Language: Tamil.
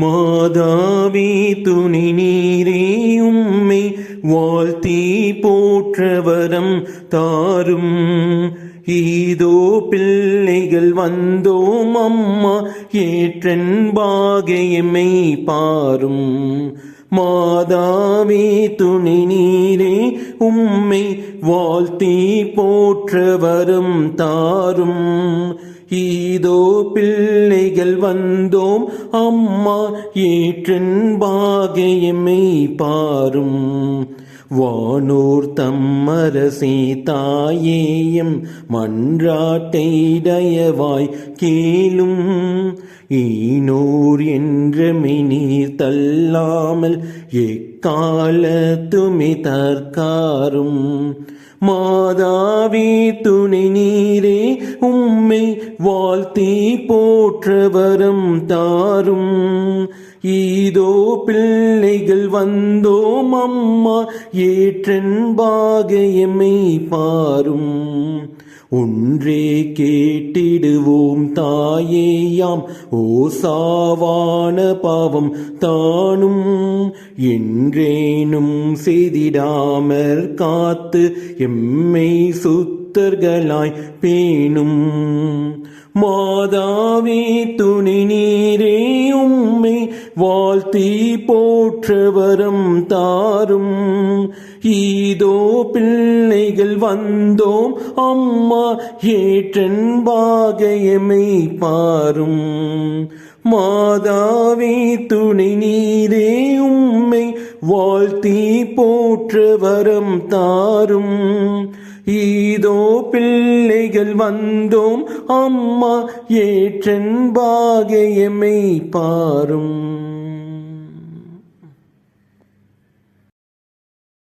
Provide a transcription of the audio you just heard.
மாதாவி துணி நீரே உம்மை வாழ்த்தி போற்றவரம் தாரும். ஈதோ பிள்ளைகள் வந்தோம் அம்மா ஏற்றன் பாகையமை பாரும். மாதாவே துணை நீரே உம்மை வாழ்த்தி போற்ற வரும் தாரும். ஈதோ பிள்ளைகள் வந்தோம் அம்மா ஏற்றன் பாகையமை பாரும். வானூர் தம்மரசே தாயேயம் மன்றாட்டை தயவாய் கேளும். ஈனோர் என்ற மெனீர் தள்ளாமல் எக்காலத்துமே தற்காரும். மாதாவே துணை நீரே உம்மை வாழ்த்தி போற்றவரம் தாரும். ஈதோ பிள்ளைகள் வந்தோம் அம்மா ஏற்றன் பாகையமை பாரும். ஒன்றே கேட்டிடுவோம் தாயேயாம். ஓசாவான பாவம் தானும் என்றேனும் செய்திடாமற் காத்து எம்மை சுத்தர்களாய் பேணும். மாதாவே துணி நீரே வாழ்த்தி போற்றவரம் தாரும். ஈதோ பிள்ளைகள் வந்தோம் அம்மா ஏற்றன் பாகையமை பாரும். மாதாவே துணை நீரே உம்மை வாழ்த்தி போற்றவரம் தாரும். ஈதோ பிள்ளைகள் வந்தோம் அம்மா ஏற்றன் பாகையமை பாரும்.